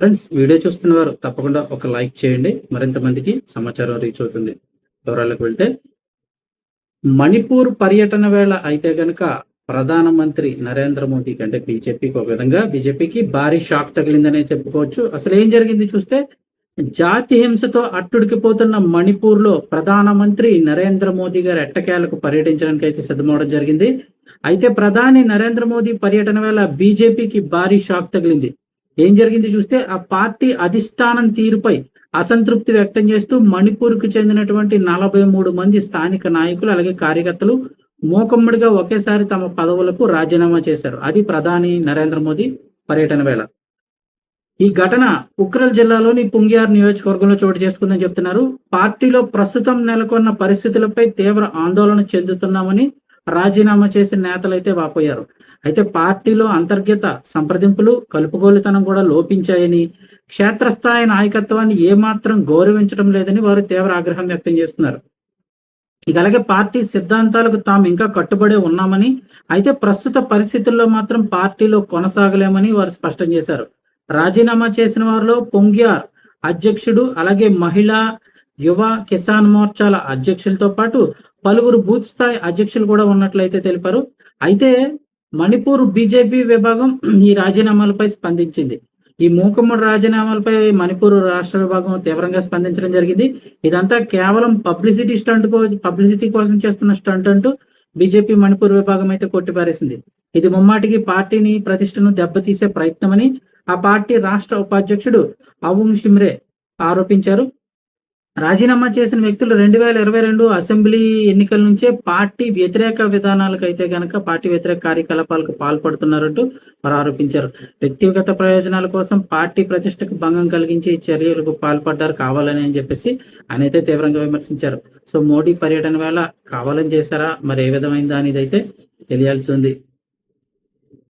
Friends video చూస్తున్న వారు తప్పకుండా ఒక లైక్ చేయండి. మరింత మందికి సమాచారం రీచ్ అవుతుంది. వివరాలకు వెళ్తే మణిపూర్ పర్యటన వేళ అయితే గనక ప్రధానమంత్రి నరేంద్ర మోదీకి అంటే బీజేపీకి ఒక విధంగా బీజేపీకి భారీ షాక్ తగిలిందనే చెప్పుకోవచ్చు. అసలు ఏం జరిగింది చూస్తే జాతి హింసతో అట్టుడికిపోతున్న మణిపూర్లో ప్రధానమంత్రి నరేంద్ర మోదీ గారు ఎట్టకేలకు పర్యటించడానికి అయితే సిద్ధమవడం జరిగింది. అయితే ప్రధాని నరేంద్ర మోదీ పర్యటన వేళ బీజేపీకి భారీ షాక్ తగిలింది. ఏం జరిగింది చూస్తే ఆ పార్టీ అధిష్టానం తీరుపై అసంతృప్తి వ్యక్తం చేస్తూ మణిపూర్కు చెందినటువంటి నలభై మూడు మంది స్థానిక నాయకులు అలాగే కార్యకర్తలు మూకమ్మడిగా ఒకేసారి తమ పదవులకు రాజీనామా చేశారు. అది ప్రధాని నరేంద్ర మోదీ పర్యటన వేళ. ఈ ఘటన ఉక్రల్ జిల్లాలోని పుంగియార్ నియోజకవర్గంలో చోటు చేసుకుందని చెప్తున్నారు. పార్టీలో ప్రస్తుతం నెలకొన్న పరిస్థితులపై తీవ్ర ఆందోళన చెందుతున్నామని రాజీనామా చేసిన నేతలు అయితే వాపోయారు. అయితే పార్టీలో అంతర్గత సంప్రదింపులు కలుపుగోలుతనం కూడా లోపించాయని క్షేత్రస్థాయి నాయకత్వాన్ని ఏమాత్రం గౌరవించడం లేదని వారు తీవ్ర ఆగ్రహం వ్యక్తం చేస్తున్నారు. ఇక అలాగే పార్టీ సిద్ధాంతాలకు తాము ఇంకా కట్టుబడి ఉన్నామని అయితే ప్రస్తుత పరిస్థితుల్లో మాత్రం పార్టీలో కొనసాగలేమని వారు స్పష్టం చేశారు. రాజీనామా చేసిన వారిలో పొంగ్యార్ అధ్యక్షుడు అలాగే మహిళా యువ కిసాన్ మోర్చాల అధ్యక్షులతో పాటు పలువురు బూత్ స్థాయి అధ్యక్షులు కూడా ఉన్నట్లయితే తెలిపారు. అయితే మణిపూర్ బీజేపీ విభాగం ఈ రాజీనామాలపై స్పందించింది. ఈ మూకమ్మడి రాజీనామాలపై మణిపూర్ రాష్ట్ర విభాగం తీవ్రంగా స్పందించడం జరిగింది. ఇదంతా కేవలం పబ్లిసిటీ స్టంట్ కో పబ్లిసిటీ కోసం చేస్తున్న స్టంట్ అంటూ బీజేపీ మణిపూర్ విభాగం అయితే కొట్టిపారేసింది. ఇది ముమ్మాటికి పార్టీని ప్రతిష్టను దెబ్బతీసే ప్రయత్నమని ఆ పార్టీ రాష్ట్ర ఉపాధ్యక్షుడు అవుంగ్ షిమ్రే ఆరోపించారు. రాజీనామా చేసిన వ్యక్తులు రెండు వేల ఇరవై రెండు అసెంబ్లీ ఎన్నికల నుంచే పార్టీ వ్యతిరేక విధానాలకు అయితే గనక పార్టీ వ్యతిరేక కార్యకలాపాలకు పాల్పడుతున్నారంటూ వారు ఆరోపించారు. వ్యక్తిగత ప్రయోజనాల కోసం పార్టీ ప్రతిష్టకు భంగం కలిగించే చర్యలకు పాల్పడ్డారు కావాలని అని చెప్పేసి ఆయన అయితే తీవ్రంగా విమర్శించారు. సో మోడీ పర్యటన వేళ కావాలని చేశారా? మరి ఏ విధమైందా అనేది అయితే తెలియాల్సి ఉంది.